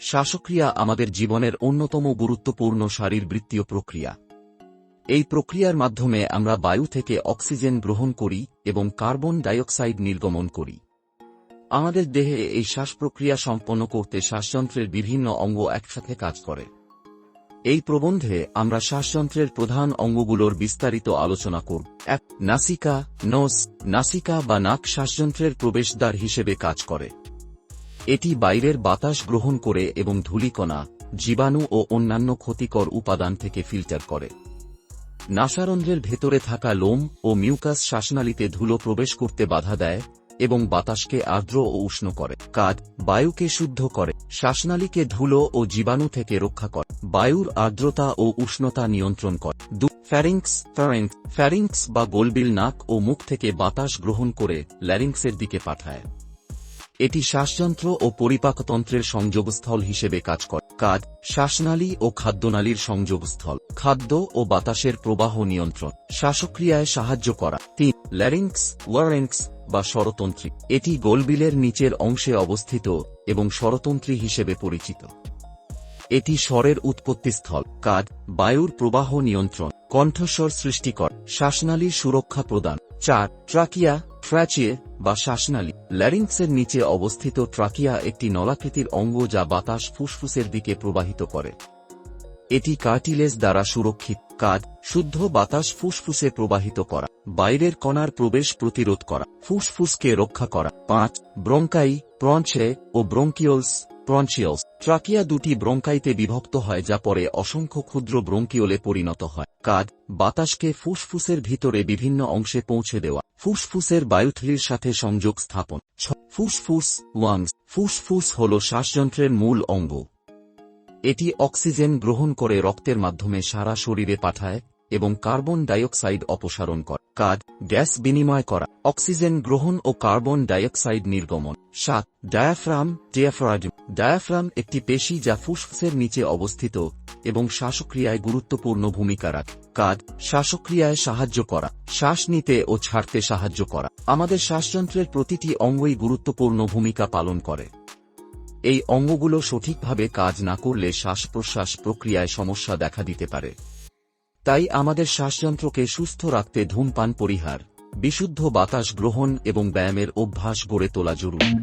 শ্বাসক্রিয়া আমাদের জীবনের অন্যতম গুরুত্বপূর্ণ শারীরবৃত্তীয় প্রক্রিয়া। এই প্রক্রিয়ার মাধ্যমে আমরা বায়ু থেকে অক্সিজেন গ্রহণ করি এবং কার্বন ডাইঅক্সাইড নির্গমন করি। আমাদের দেহে এই শ্বাস প্রক্রিয়া সম্পন্ন করতে শ্বাসযন্ত্রের বিভিন্ন অঙ্গ একসাথে কাজ করে। এই প্রবন্ধে আমরা শ্বাসযন্ত্রের প্রধান অঙ্গগুলোর বিস্তারিত আলোচনা করব। এক, নাসিকা, নোস, নাসিকা বা নাক শ্বাসযন্ত্রের প্রবেশদ্বার হিসেবে কাজ করে। এটি বাইরের বাতাস গ্রহণ করে এবং ধূলিকণা, জীবাণু ও অন্যান্য ক্ষতিকর উপাদান থেকে ফিল্টার করে। নাসারন্ধ্রের ভেতরে থাকা লোম ও মিউকাস শ্বাসনালীতে ধুলো প্রবেশ করতে বাধা দেয় এবং বাতাসকে আর্দ্র ও উষ্ণ করে। কাজ বায়ুকে শুদ্ধ করে। শ্বাসনালীকে ধুলো ও জীবাণু থেকে রক্ষা করে। বায়ুর আর্দ্রতা ও উষ্ণতা নিয়ন্ত্রণ করে। দু ফ্যারিংস ফ্যারিংস ফ্যারিংস বা গোলবিল নাক ও মুখ থেকে বাতাস গ্রহণ করে ল্যারিংসের দিকে পাঠায়। এটি শ্বাসযন্ত্র ও পরিপাকতন্ত্রের সংযোগস্থল হিসেবে কাজ করে। কাজ, শ্বাসনালী ও খাদ্যনালীর সংযোগস্থল, খাদ্য ও বাতাসের প্রবাহ নিয়ন্ত্রণ, শ্বাসক্রিয়ায় সাহায্য করা। তিন ল্যারিংস ওয়ারেংস বা স্বরতন্ত্রী। এটি গোলবিলের নিচের অংশে অবস্থিত এবং স্বরতন্ত্রী হিসেবে পরিচিত। এটি স্বরের উৎপত্তিস্থল। কাজ, বায়ুর প্রবাহ নিয়ন্ত্রণ, কণ্ঠস্বর সৃষ্টিকর শ্বাসনালীর সুরক্ষা প্রদান। চার ট্রাকিয়া ট্র্যাচিয়ে বা শ্বাসনালী। ল্যারিংসের নিচে অবস্থিত ট্রাকিয়া একটি নলাকৃতির অঙ্গ যা বাতাস ফুসফুসের দিকে প্রবাহিত করে। এটি কার্টিলেজ দ্বারা সুরক্ষিত কাজ শুদ্ধ বাতাস ফুসফুসে প্রবাহিত করা, বাইরের কণার প্রবেশ প্রতিরোধ করা, ফুসফুসকে রক্ষা করা। পাঁচ, ব্রঙ্কাই, প্রঞ্চে ও ব্রঙ্কিওলস প্রঞ্চিওলস ট্রাকিয়া দুটি ব্রঙ্কাইতে বিভক্ত হয় যা পরে অসংখ্য ক্ষুদ্র ব্রঙ্কিওলে পরিণত হয়। কাজ বাতাসকে ফুসফুসের ভিতরে বিভিন্ন অংশে পৌঁছে দেওয়া। ফুসফুসের বায়ুথলির সাথে সংযোগ স্থাপন। ফুসফুস ওয়াংস, ফুসফুস হল শ্বাসযন্ত্রের মূল অঙ্গ। এটি অক্সিজেন গ্রহণ করে রক্তের মাধ্যমে সারা শরীরে পাঠায় এবং কার্বন ডাইঅক্সাইড অপসারণ করে। কাজ গ্যাস বিনিময় করা। অক্সিজেন গ্রহণ ও কার্বন ডাইঅক্সাইড নির্গমন। সাত, ডায়াফ্রাম ডিয়াফ্রাজম ডায়াফ্রাম একটি পেশি যা ফুসফুসের নিচে অবস্থিত এবং শ্বাসক্রিয়ায় গুরুত্বপূর্ণ ভূমিকা রাখে। কাজ, শ্বাসক্রিয়ায় সাহায্য করা, শ্বাস নিতে ও ছাড়তে সাহায্য করা। আমাদের শ্বাসযন্ত্রের প্রতিটি অঙ্গই গুরুত্বপূর্ণ ভূমিকা পালন করে। এই অঙ্গগুলো সঠিকভাবে কাজ না করলে শ্বাস প্রশ্বাস প্রক্রিয়ায় সমস্যা দেখা দিতে পারে। তাই আমাদের শ্বাসযন্ত্রকে সুস্থ রাখতে ধূমপান, পরিহার, বিশুদ্ধ বাতাস গ্রহণ এবং ব্যায়ামের অভ্যাস গড়ে তোলা জরুরি।